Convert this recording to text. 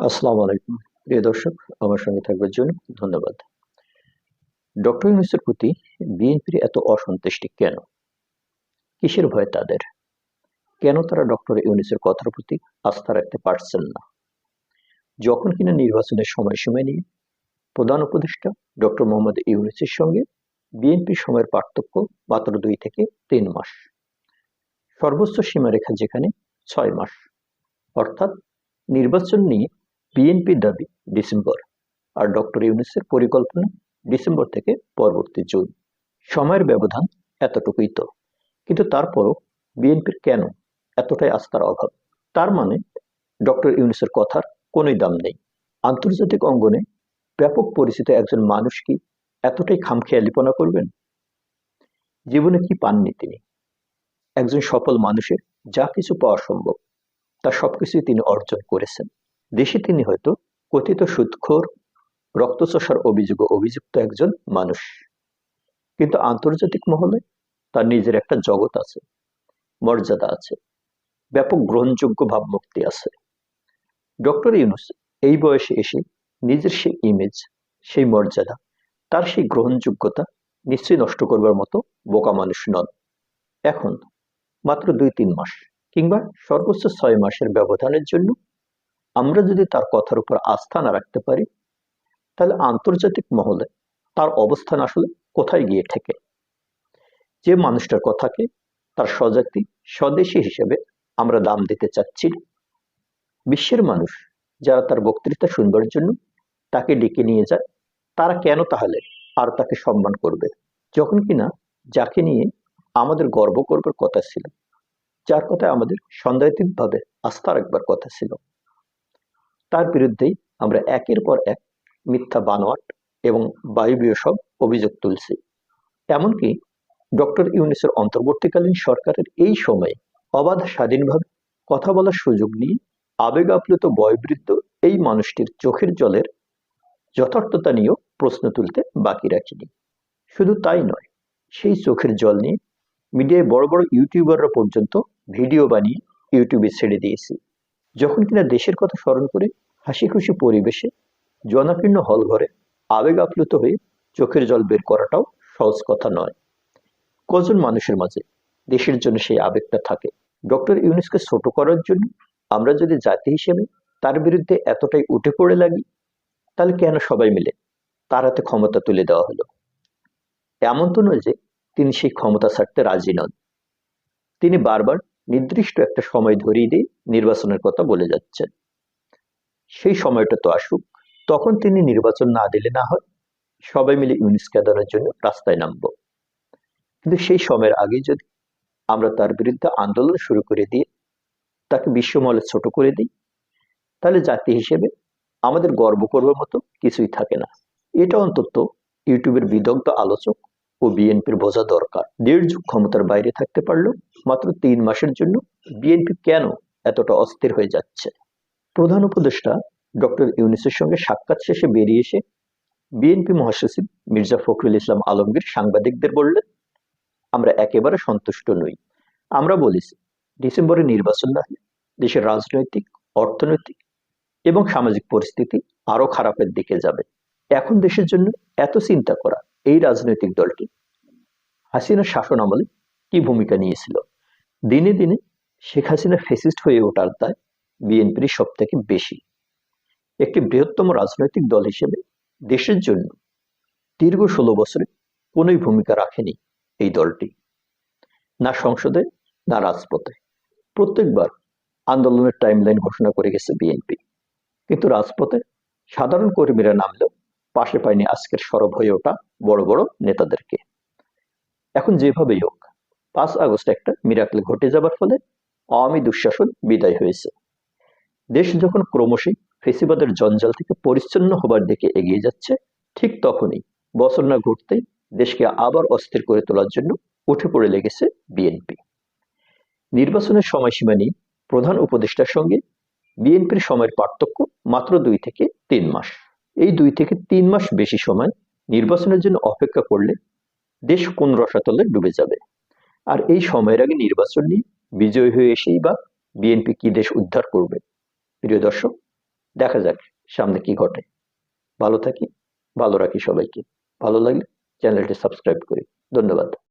আসসালামু আলাইকুম। প্রিয় দর্শক, আমার সঙ্গে থাকবার জন্য ধন্যবাদ। ডক্টর ইউনুসের প্রতি বিএনপির এত অসন্তুষ্টি কেন? কিসের ভয় তাদের? কেন তারা ডক্টর ইউনুসের কথার প্রতি আস্থা রাখতে পারছেন না? যখন কিনা নির্বাচনের সময়সীমা নিয়ে প্রধান উপদেষ্টা ডক্টর মোহাম্মদ ইউনুসের সঙ্গে বিএনপির সময়ের পার্থক্য মাত্র দুই থেকে তিন মাস। সর্বোচ্চ সীমারেখা যেখানে, ছয় মাস। অর্থাৎ নির্বাচন নিয়ে বিএনপির দাবি ডিসেম্বর আর ডক্টর ইউনুসের পরিকল্পনা ডিসেম্বর থেকে পরবর্তী জুন। সময়ের ব্যবধান এতটুকুই তো। কিন্তু তারপরও বিএনপির কেন এতটাই আস্থার অভাব? তার মানে ডক্টর ইউনুসের কথার কোনোই দাম নেই। আন্তর্জাতিক অঙ্গনে ব্যাপক পরিচিত একজন মানুষ কি এতটাই খামখেয়ালিপনা করবেন? জীবনে কি পাননি তিনি? একজন সফল মানুষের যা কিছু পাওয়া সম্ভব, তা সবকিছুই তিনি অর্জন করেছেন। দেশে তিনি হয়তো কথিত সুদখোর রক্তচষার অভিযোগ অভিযুক্ত একজন মানুষ। কিন্তু আন্তর্জাতিক মহলে তার নিজের একটা জগৎ আছে, মর্যাদা আছে, ব্যাপক গ্রহণযোগ্য ভাবমূর্তি আছে। ডক্টর ইউনুস এই বয়সে এসে নিজের সেই ইমেজ সেই মর্যাদা, তার সেই গ্রহণযোগ্যতা নিশ্চয়ই নষ্ট করবার মতো বোকা মানুষ নন। এখন মাত্র দুই তিন মাস কিংবা সর্বোচ্চ ছয় মাসের ব্যবধানের জন্য আমরা যদি তার কথার উপর আস্থা না রাখতে পারি, তাহলে আন্তর্জাতিক মহলে তার অবস্থান আসলে কোথায় গিয়ে ঠেকে? যে মানুষটার কথাকে তার স্বজাতি, স্বদেশী হিসেবে আমরা দাম দিতে চাচ্ছি বিশ্বের মানুষ যারা তার বক্তৃতা শুনবার জন্য তাকে ডেকে নিয়ে যায়, তারা কেন তাহলে আর তাকে সম্মান করবে? যখন কিনা যাকে নিয়ে আমাদের গর্ব করবার কথা ছিল, যার কথায় আমাদের সন্দেহাতীতভাবে আস্থা রাখবার কথা ছিল। তার বিরুদ্ধেই আমরা একের পর এক মিথ্যা বানোয়াট এবং বায়ুবীয় সব অভিযোগ তুলছি। এমনকি ডক্টর ইউনিসের অন্তর্বর্তীকালীন সরকারের এই সময়ে অবাধ স্বাধীনভাবে কথা বলার সুযোগ নিয়ে আবেগ আপ্লুত বয়বৃদ্ধ এই মানুষটির চোখের জলের যথার্থতা নিয়েও প্রশ্ন তুলতে বাকি রাখিনি। শুধু তাই নয়, সেই চোখের জল নিয়ে মিডিয়ায় বড় বড় ইউটিউবাররা পর্যন্ত ভিডিও বানিয়ে ইউটিউবে ছেড়ে দিয়েছি। যখন কিনা দেশের কথা স্মরণ করে, হাসি খুশি পরিবেশে জনাকীর্ণ হল ঘরে আবেগ আপ্লুত হয়ে চোখের জল বের করাটাও সহজ কথা নয়। কজন মানুষের মাঝে দেশের জন্য সেই আবেগটা থাকে? ডক্টর ইউনুসকে ছোট করার জন্য আমরা যদি জাতি হিসেবে তার বিরুদ্ধে এতটাই উঠে পড়ে লাগি, তাহলে কেন সবাই মিলে তার হাতে ক্ষমতা তুলে দেওয়া হলো? এমন তো নয় যে তিনি সেই ক্ষমতা ছাড়তে রাজি নন। তিনি বারবার নির্দিষ্ট একটা সময় ধরিয়ে দিয়ে নির্বাচনের কথা বলে যাচ্ছেন। সেই সময়টা তো আসুক, তখন তিনি নির্বাচন না দিলে না হয়, সবাই মিলে ইউনিসকে আদানোর জন্য রাস্তায় নামব। কিন্তু সেই সময়ের আগে যদি আমরা তার বিরুদ্ধে আন্দোলন শুরু করে দিয়ে, তাকে বিশ্বমহলে ছোট করে দিই, তাহলে জাতি হিসেবে আমাদের গর্ব করবার মতো কিছুই থাকে না। এটা অন্তত ইউটিউবের বিদগ্ধ আলোচক ও বিএনপির বোঝা দরকার। দেড় যুগ ক্ষমতার বাইরে থাকতে পারল, মাত্র তিন মাসের জন্য বিএনপি কেন এতটা অস্থির হয়ে যাচ্ছে? প্রধান উপদেষ্টা ডক্টর ইউনিসের সঙ্গে সাক্ষাৎ শেষে বেরিয়ে এসে বিএনপি মহাসচিব মির্জা ফখরুল ইসলাম আলমগীর সাংবাদিকদের বললেন, আমরা একেবারে সন্তুষ্ট নই। আমরা বলেছি ডিসেম্বরে নির্বাচন না হলে দেশের রাজনৈতিক, অর্থনৈতিক এবং সামাজিক পরিস্থিতি আরও খারাপের দিকে যাবে। এখন দেশের জন্য এত চিন্তা করা এই রাজনৈতিক দলটি হাসিনার শাসন আমলে কি ভূমিকা নিয়েছিল? দিনে দিনে শেখ হাসিনা ফেসিস্ট হয়ে ওঠার দায় বিএনপির সব থেকে বেশি। একটি বৃহত্তম রাজনৈতিক দল হিসেবে দেশের জন্য দীর্ঘ ষোলো বছরে কোনোই ভূমিকা রাখেনি এই দলটি। না সংসদে, না রাজপথে। প্রত্যেকবার আন্দোলনের টাইমলাইন ঘোষণা করে গেছে বিএনপি। কিন্তু রাজপথে সাধারণ কর্মীরা নামলেও পাশে পায়নি আজকের সরব হয়ে ওঠা বড় বড় নেতাদেরকে। এখন যেভাবেই হোক, পাঁচ আগস্ট একটা মিরাকল ঘটে যাবার ফলে আওয়ামী দুঃশাসন বিদায় হয়েছে। দেশ যখন ক্রমশই ফেসিবাদের জঞ্জাল থেকে পরিচ্ছন্ন হবার দিকে এগিয়ে যাচ্ছে, ঠিক তখনই বছর না ঘুরতেই দেশকে আবার অস্থির করে তোলার জন্য উঠে পড়ে লেগেছে বিএনপি নির্বাচনের সময়সীমা নিয়ে প্রধান উপদেষ্টার সঙ্গে বিএনপির সময়ের পার্থক্য মাত্র দুই থেকে তিন মাস। এই দুই থেকে তিন মাস বেশি সময় নির্বাচনের জন্য অপেক্ষা করলে দেশ কোন রসাতলে ডুবে যাবে। আর এই সময়ের আগে নির্বাচন নিয়ে বিজয় হয়ে এসেই বা বিএনপি কি দেশ উদ্ধার করবে। প্রিয় দর্শক, দেখা যাক সামনে কি ঘটে। ভালো থাকি, ভালো রাখি সবাইকে। ভালো লাগলে চ্যানেলটি সাবস্ক্রাইব করি। ধন্যবাদ।